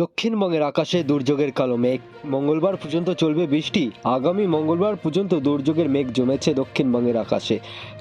দক্ষিণবঙ্গের আকাশে দুর্যোগের কালো মেঘ। মঙ্গলবার পর্যন্ত চলবে বৃষ্টি। আগামী মঙ্গলবার পর্যন্ত দুর্যোগের মেঘ জমেছে দক্ষিণবঙ্গের আকাশে।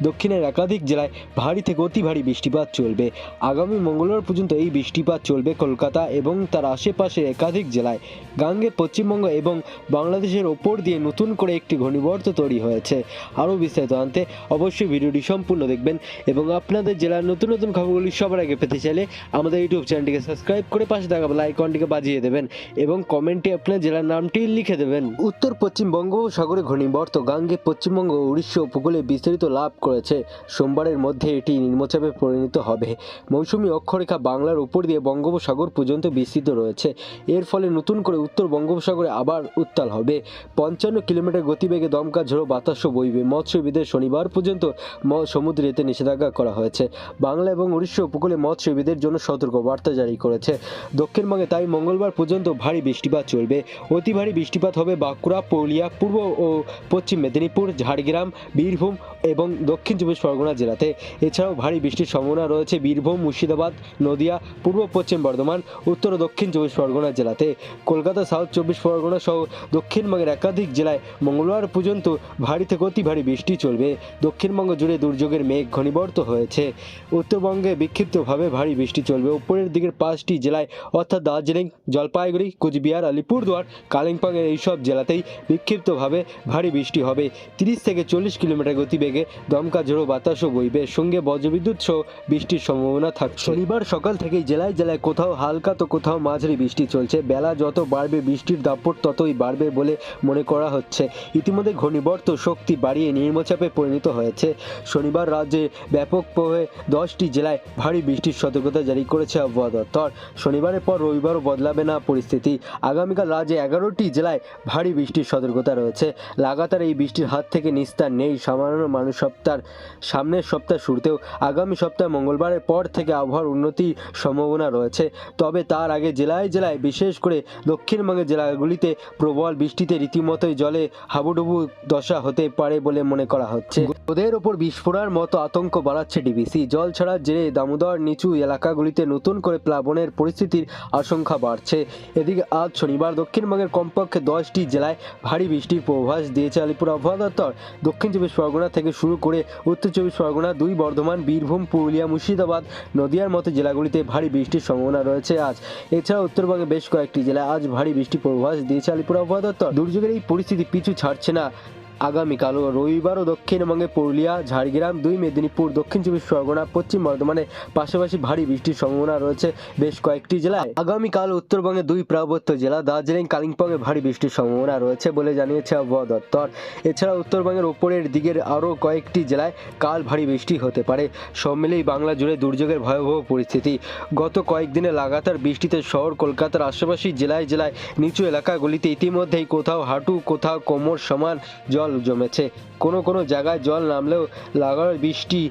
দক্ষিণের একাধিক জেলায় ভারী থেকে অতি ভারী বৃষ্টিপাত চলবে। আগামী মঙ্গলবার পর্যন্ত এই বৃষ্টিপাত চলবে কলকাতা এবং তার আশেপাশের একাধিক জেলায়। গাঙ্গে, পশ্চিমবঙ্গ এবং বাংলাদেশের ওপর দিয়ে নতুন করে একটি ঘূর্ণিবর্ত তৈরি হয়েছে। আরও বিস্তারিত আনতে অবশ্যই ভিডিওটি সম্পূর্ণ দেখবেন এবং আপনাদের জেলার নতুন নতুন খবরগুলি সবার আগে পেতে চাইলে আমাদের ইউটিউব চ্যানেলটিকে সাবস্ক্রাইব করে পাশে থাকা বেল আইকনটিকে বাজিয়ে দেবেন এবং কমেন্টে আপনার জেলার নামটি লিখে দেবেন। উত্তর পশ্চিম বঙ্গোপসাগরে ঘূর্ণিবর্ত গাঙ্গে পশ্চিমবঙ্গ উড়িষ্যা উপকূলে বিস্তারিত লাভ করেছে। সোমবারের মধ্যে এটি নিম্নচাপে পরিণত হবে। মৌসুমী অক্ষরেখা বাংলার উপর দিয়ে বঙ্গোপসাগর পর্যন্ত বিস্তৃত রয়েছে। এর ফলে নতুন করে উত্তর বঙ্গোপসাগরে আবার উত্তাল হবে। পঞ্চান্ন কিলোমিটার গতিবেগে দমকা ঝোড়ো বাতাসও বইবে। মৎস্যবিদের শনিবার পর্যন্ত সমুদ্রে এতে নিষেধাজ্ঞা করা হয়েছে। বাংলা এবং উড়িষ্যা উপকূলে মৎস্যবিদের জন্য সতর্ক বার্তা জারি করেছে। দক্ষিণবঙ্গে তাই মঙ্গলবার পর্যন্ত ভারী বৃষ্টিপাত চলবে। অতি ভারী বৃষ্টিপাত হবে বাঁকুড়া, পুরুলিয়া, পূর্ব ও পশ্চিম মেদিনীপুর, ঝাড়গ্রাম, বীরভূম এবং দক্ষিণ চব্বিশ পরগনা জেলাতে। এছাড়াও ভারী বৃষ্টির সম্ভাবনা রয়েছে বীরভূম, মুর্শিদাবাদ, নদিয়া, পূর্ব পশ্চিম বর্ধমান, উত্তর ও দক্ষিণ চব্বিশ পরগনা জেলাতে। কলকাতা, সাউথ চব্বিশ পরগনা সহ দক্ষিণবঙ্গের একাধিক জেলায় মঙ্গলবার পর্যন্ত ভারী থেকে অতি ভারী বৃষ্টি চলবে। দক্ষিণবঙ্গ জুড়ে দুর্যোগের মেঘ ঘনীভূত হয়েছে। উত্তরবঙ্গে বিক্ষিপ্তভাবে ভারী বৃষ্টি চলবে। উপরের দিকের পাঁচটি জেলায় অর্থাৎ দার্জিলিং জলপাইগুড়ি, কোচবিহার, আলিপুরদুয়ার কালিম্পংয়ের এইসব জেলাতেই বিক্ষিপ্তভাবে ভারী বৃষ্টি হবে। তিরিশ থেকে চল্লিশ কিলোমিটার গতিবেগে দমকা ঝোড়ো বাতাসও বইবে। সঙ্গে বজ্রবিদ্যুৎ সহ বৃষ্টির সম্ভাবনা থাকছে। শনিবার সকাল থেকেই জেলায় জেলায় কোথাও হালকা তো কোথাও মাঝারি বৃষ্টি চলছে। বেলা যত বাড়বে, বৃষ্টির দাপট ততই বাড়বে বলে মনে করা হচ্ছে। ইতিমধ্যে ঘূর্ণিবর্ত শক্তি বাড়িয়ে নিম্নচাপে পরিণত হয়েছে। শনিবার রাজ্যে ব্যাপক প্রভাবে দশটি জেলায় ভারী বৃষ্টির সতর্কতা জারি করেছে আবহাওয়া দপ্তর। শনিবারের পর রবিবারও বদলাবে না পরিস্থিতি। আগামীকাল রাজ্যে এগারোটি জেলায় ভারী বৃষ্টির সতর্কতা রয়েছে। লাগাতার এই বৃষ্টির হাত থেকে নিস্তার নেই। সামান্য মানুষ সপ্তাহ সামনের সপ্তাহ শুরুতেও আগামী সপ্তাহে মঙ্গলবারের পর থেকে আবহাওয়ার উন্নতির সম্ভাবনা রয়েছে। তবে তার আগে জেলায় জেলায়, বিশেষ করে দক্ষিণবঙ্গের জেলাগুলিতে প্রবল বৃষ্টিতে রীতিমতোই জলে হাবুডুবু দশা হতে পারে বলে মনে করা হচ্ছে। ওদের ওপর বিস্ফোরণের মতো আতঙ্ক বাড়াচ্ছে ডিবিসি। জল ছাড়ার জেরে দামোদর নিচু এলাকাগুলিতে নতুন করে প্লাবনের পরিস্থিতির আশঙ্কা বাড়ছে। এদিকে আজ শনিবার দক্ষিণবঙ্গের কমপক্ষে দশটি জেলায় ভারী বৃষ্টির পূর্বাভাস দিয়েছে আলিপুর আবহাওয়া দপ্তর। দক্ষিণ চব্বিশ পরগনা থেকে শুরু করে উত্তর চব্বিশ পরগনা, দুই বর্ধমান, বীরভূম, পুরুলিয়া, মুর্শিদাবাদ, নদিয়ার মতো জেলাগুলিতে ভারী বৃষ্টির সম্ভাবনা রয়েছে আজ। এছাড়া উত্তরবঙ্গে বেশ কয়েকটি জেলায় আজ ভারী বৃষ্টির পূর্বাভাস দিয়েছে আলিপুর আবহাওয়া দপ্তর। দুর্যোগের এই পরিস্থিতি পিছু ছাড়ছে না। আগামীকালও রবিবারও দক্ষিণবঙ্গে পুরুলিয়া, ঝাড়গ্রাম, দুই মেদিনীপুর, দক্ষিণ চব্বিশ পরগনা, পশ্চিম বর্ধমানে পাশাপাশি ভারী বৃষ্টির সম্ভাবনা রয়েছে বেশ কয়েকটি জেলায়। আগামীকাল উত্তরবঙ্গে দুই পার্বত্য জেলা, দার্জিলিং, কালিম্পংয়ে ভারী বৃষ্টির সম্ভাবনা রয়েছে বলে জানিয়েছে আবহাওয়া দপ্তর। এছাড়া উত্তরবঙ্গের ওপরের দিকের আরও কয়েকটি জেলায় কাল ভারী বৃষ্টি হতে পারে। সব মিলিয়ে বাংলা জুড়ে দুর্যোগের ভয়াবহ পরিস্থিতি। গত কয়েকদিনে লাগাতার বৃষ্টিতে শহর, কলকাতার আশেপাশি জেলায় জেলায় নিচু এলাকাগুলিতে ইতিমধ্যেই কোথাও হাঁটু, কোথাও কোমর সমান জল জমেছে। কোনো কোনো জায়গায় জল নামলেও লাগাতার বৃষ্টি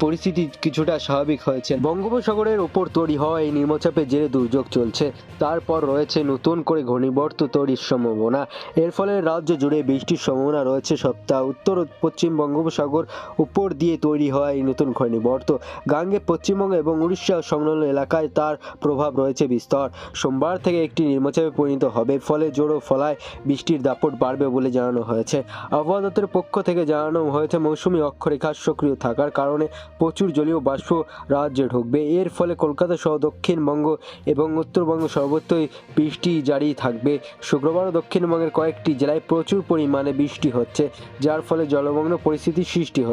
পরিস্থিতি কিছুটা স্বাভাবিক হয়েছে। বঙ্গোপসাগরের ওপর তৈরি হওয়া এই নিম্নচাপের জেরে দুর্যোগ চলছে। তারপর রয়েছে নতুন করে ঘূর্ণিবর্ত তৈরির সম্ভাবনা। এর ফলে রাজ্য জুড়ে বৃষ্টির সম্ভাবনা রয়েছে সপ্তাহ। উত্তর পশ্চিম বঙ্গোপসাগর উপর দিয়ে তৈরি হওয়া এই নতুন ঘূর্ণিবর্ত গাঙ্গে, পশ্চিমবঙ্গ এবং উড়িষ্যা সংলগ্ন এলাকায় তার প্রভাব রয়েছে বিস্তর। সোমবার থেকে একটি নিম্নচাপে পরিণত হবে। ফলে জোড়ো ফলায় বৃষ্টির দাপট বাড়বে বলে জানানো হয়েছে। আবহাওয়া দপ্তরের পক্ষ থেকে জানানো হয়েছে, মৌসুমি অক্ষরেখা সক্রিয় থাকার কারণে প্রচুর জলীয় বাষ্প রাজ্যে ঢুকবে। এর ফলে কলকাতা সহ দক্ষিণবঙ্গ এবং উত্তরবঙ্গ সর্বত্রই বৃষ্টি জারি থাকবে। শুক্রবার দক্ষিণবঙ্গের কয়েকটি জেলায় প্রচুর পরিমাণে বৃষ্টি হচ্ছে, যার ফলে জলমগ্ন পরিস্থিতির সৃষ্টি হয়েছে।